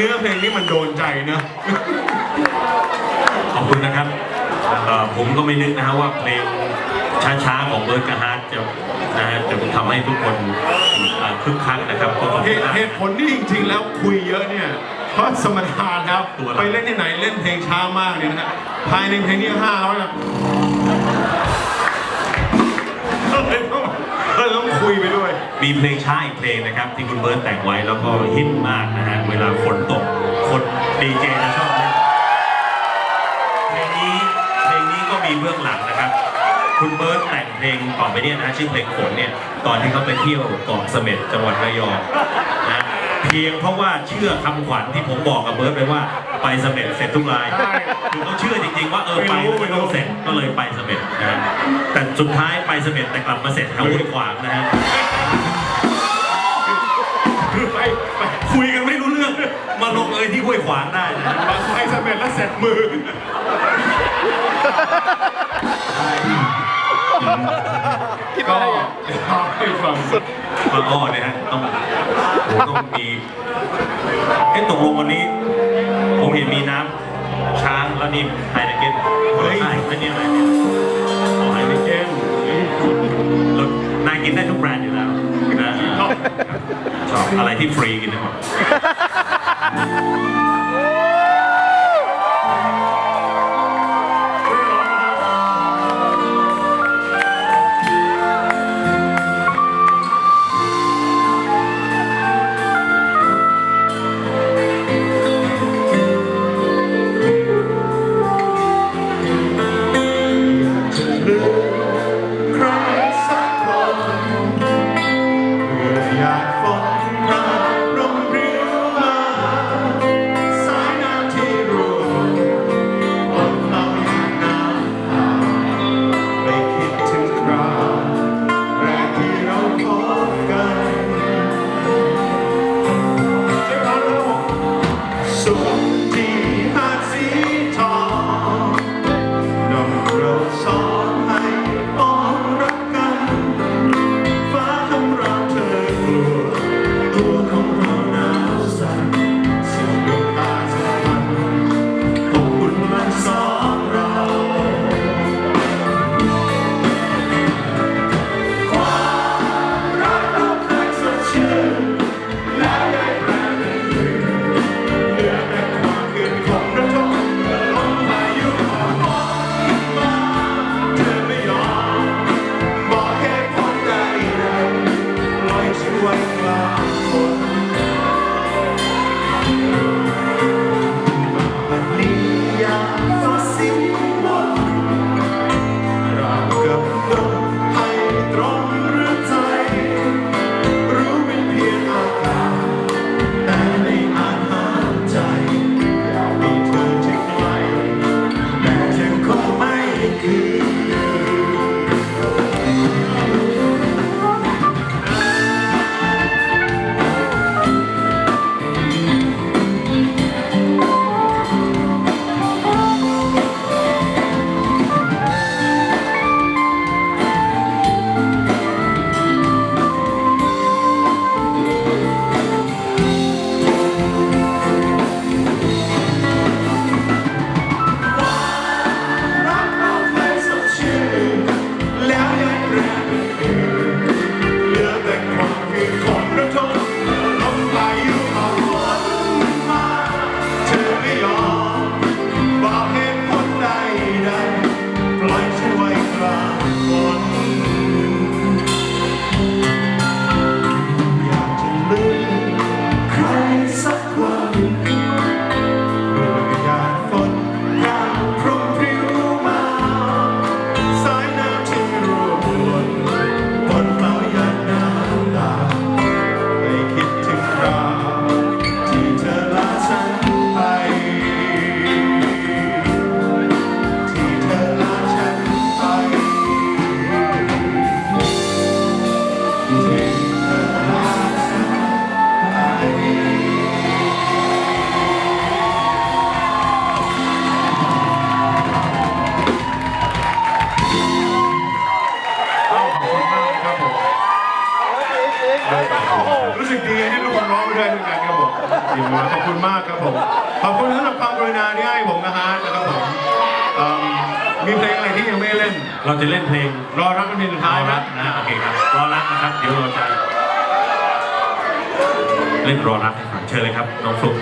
นื้อเพลงนี้มันโดนใจเนอะขอบคุณนะครับเอ่อผมก็ไม่นึกนะฮะว่าเพลงช้าๆ ของเบิร์ดกับฮาร์ดจะนะฮะจะทำให้ทุกคนเอ่อคึกคักนะครับก็ขอบเหคุณตุมาก เหตุผลที่จริงๆ แล้วคุยเยอะเนี่ย เพราะสมรทานครับตัวเราไปเล่นที่ไหนเล่นเพลงช้ามากเนี่ยนะฮะภายในเพลงนี้ห้าร้อยนะ ก็เลยต้องก็เลยต้องคุยไปด้วย มีเพลงช้าอีกเพลงนะครับ ที่คุณเบิร์ดแต่งไว้แล้วก็ฮิตมากนะฮะเวลาฝนตกคนดีเจจะชอบเล่นเพลงนี้เพลงนี้ก็มีเบื้องหลังนะครับ คุณเบิร์ดแต่งเพลงต่อไปเนี่ยนะชื่อเพลงฝนเนี่ยตอนที่เขาไปเที่ยวเกาะเสม็ดจังหวัดระยองนะเพียงเพราะว่าเชื่อคำขวัญที่ผมบอกกับเบิร์ดไปว่าไปเสม็ดเสร็จทุกรายใช่คือเขาเชื่อจริงๆว่าเออไปไม่รู้ไม่ต้องเสร็จก็เลยไปเสม็ดนะฮะ แต่สุดท้ายไปเสม็ดแต่กลับมาเสร็จแถวห้วยขวางนะฮะคือไปไปคุยกันไม่รู้เรื่อง มาลงเอยที่ห้วยขวางได้นะไปสำเร็จแล้วเสร็จมือก็เล่าให้ฟังสุดบางอ้อเนี่ยฮะต้องโหต้องมีเอ๊ะตกลงวันนี้ ผมเห็นมีน้ำช้างแล้วนี่ไฮเนเก้นคนละค่ายแล้วนี่อะไรเนี่ย แล้วนายกินได้ทุกแบรนด์อยู่แล้วนะชอบ ชอบอะไรที่ฟรีกินได้หมด รับผมรู้สึกดีที่ทุกคนร้องได้ด้วยกันครับผมดีมากขอบคุณมากครับผมขอบคุณสำหรับความกรุณาที่ให้ผมนะฮะนะครับผมเอิ่มมีเพลงอะไรที่ยังไม่ได้เล่น เราจะเล่นเพลงรอรักเป็นเพลงสุดรท้าอยไหมรักนะโอเคครับรอรักนะครับ เดี๋ยวเราจะเล่นรอรักให้ฟังเชิญเลยครับน้องฟลุ๊ก